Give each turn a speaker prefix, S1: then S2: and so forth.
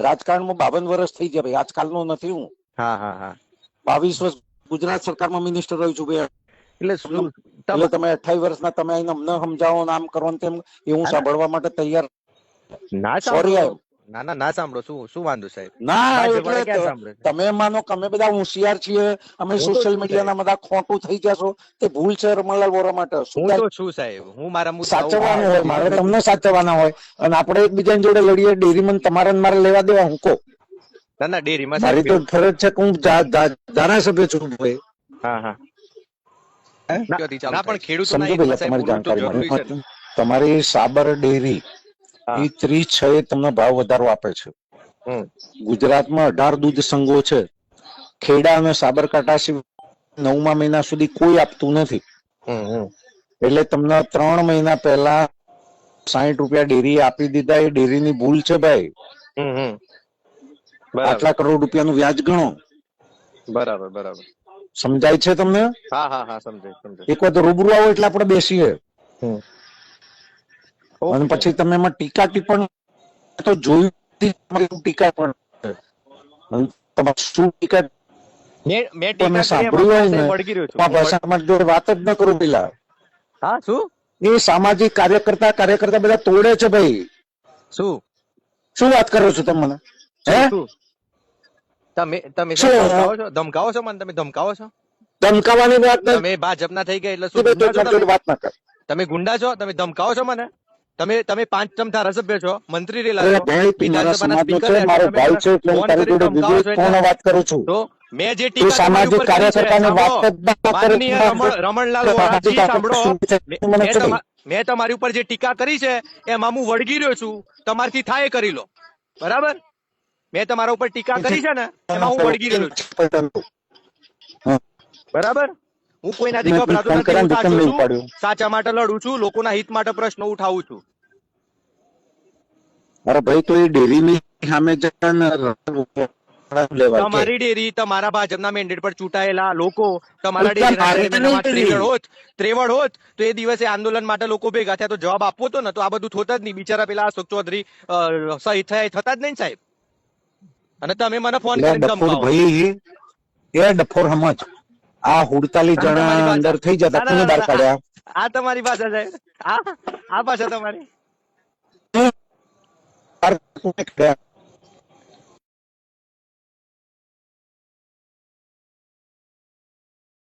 S1: રાજકારણમાં બાવન વર્ષ થઈ ગયા ભાઈ. આજકાલનો નથી હું.
S2: હા હા હા.
S1: બાવીસ વર્ષ ગુજરાત સરકારમાં મિનિસ્ટર રહ્યો છું ભાઈ.
S2: એટલે તમે
S1: અઠાવીસ વર્ષના તમે અમને સમજાવો નામ આમ કરો ને તેમ એ હું સાંભળવા માટે તૈયાર
S2: ના સોરી ના ના ના સાંભળો શું શું વાંધો સાહેબ?
S1: ના એટલે? તમે માનો કે અમે બધા હોશિયાર છીએ અમે સોશિયલ મીડિયાના બધા ખોટું થઈ જશો તે ભૂલ છે રમણલાલ વોરા માટે.
S2: હું તો છું સાહેબ. હું મારા મુદ્દાઓ
S1: સાચવવાનું હોય મારે તમને સાચવવાના હોય અને આપણે એકબીજાની જોડે લડીએ ડેરીમાં તમારે મારે લેવા દેવા હું કો
S2: ના ના ડેરીમાં
S1: મારી તો ફરજ છે કે હું ધારાસભ્ય છું ભાઈ.
S2: હા હા. ના પણ ખેડૂત
S1: સમજો પેલા તમારી સાબર ડેરી. એ ત્રીસ છ એ તમને ભાવ વધારો આપે છે. ગુજરાતમાં અઢાર દૂધ સંઘો છે. ખેડા અને સાબરકાંઠા સિવાય નવમા મહિના સુધી કોઈ આપતું નથી. એટલે તમને ત્રણ મહિના પહેલા સાહીઠ રૂપિયા ડેરી આપી દીધા. એ ડેરીની ભૂલ છે ભાઈ. આટલા કરોડ રૂપિયાનું વ્યાજ ગણો.
S2: બરાબર બરાબર.
S1: સમજાય છે તમને?
S2: હા હા હા સમજાય સમજાય.
S1: એક વાત રૂબરૂ આવો એટલે આપણે બેસીએ. અને પછી તમે એમાં ટીકા ટિપ્પણ તો જોયું ટીકા પણ છે. અને તમારે શું ટીકા
S2: મેં મેં
S1: તમે સાંભળ્યું હોય ને ભાષામાં વાત જ ન કરું પેલા.
S2: હા શું?
S1: એ સામાજિક કાર્યકર્તા કાર્યકર્તા બધા તોડે છે ભાઈ.
S2: શું?
S1: શું વાત કરો છો તમે મને? હે?
S2: તમે તમે
S1: શું?
S2: ધમકાવો છો? ધમકાવો છો મને? તમે ધમકાવો છો?
S1: ધમકાવાની વાત
S2: તમે ભાજપના થઈ ગયા એટલે શું?
S1: વાત ના કર.
S2: તમે ગુંડા છો? તમે ધમકાવો છો મને? તમે તમે પાંચ ટર્મ ધારાસભ્ય છો મંત્રી
S1: વાત કરું છું.
S2: તો મેં જે ટીકા
S1: સામાજિક કાર્યકર્તાની વાત
S2: રમણલાલ વોરાજી સાંભળો. મેં તમારી ઉપર જે ટીકા કરી છે એમાં હું વળગી રહ્યો છું તમારથી થાય કરી લો. બરાબર? મેં તમારા ઉપર ટીકા કરી છે ને એમાં હું વળગી રહ્યો છું. બરાબર? હું કોઈનાથી
S1: મેં
S2: ગભરાતો નથી
S1: કર્યા
S2: હું
S1: ને
S2: સાચો
S1: કેમ નહીં
S2: છું સાચા માટે લડું છું લોકોના હિત માટે પ્રશ્નો ઉઠાવું છું.
S1: અરે ભાઈ તો એ ડેરીની સામે.
S2: તમારી ડેરી તમારા ભાજપના મેન્ડેટ પર ચૂંટાયેલા લોકો તમારા
S1: ડેરી.
S2: હોત ત્રેવડ હોત તો એ દિવસે આંદોલન માટે લોકો ભેગા થયા તો જવાબ આપવો તો ને તો આ બધું થોત જ નહીં. બિચારા પેલા અશોક ચૌધરી શહીદ થયા થતા જ નહીં સાહેબ? અને તમે મને ફોન
S1: કરી
S2: કરીને ધમકાવો.
S1: ભાઈ એ ડફોર સમજ. આ
S2: હુડતાલીસ
S1: જણા અંદર થઈ જતા. કોને બહાર કાઢ્યા.
S2: આ તમારી ભાષા છે આ આ ભાષા તમારી?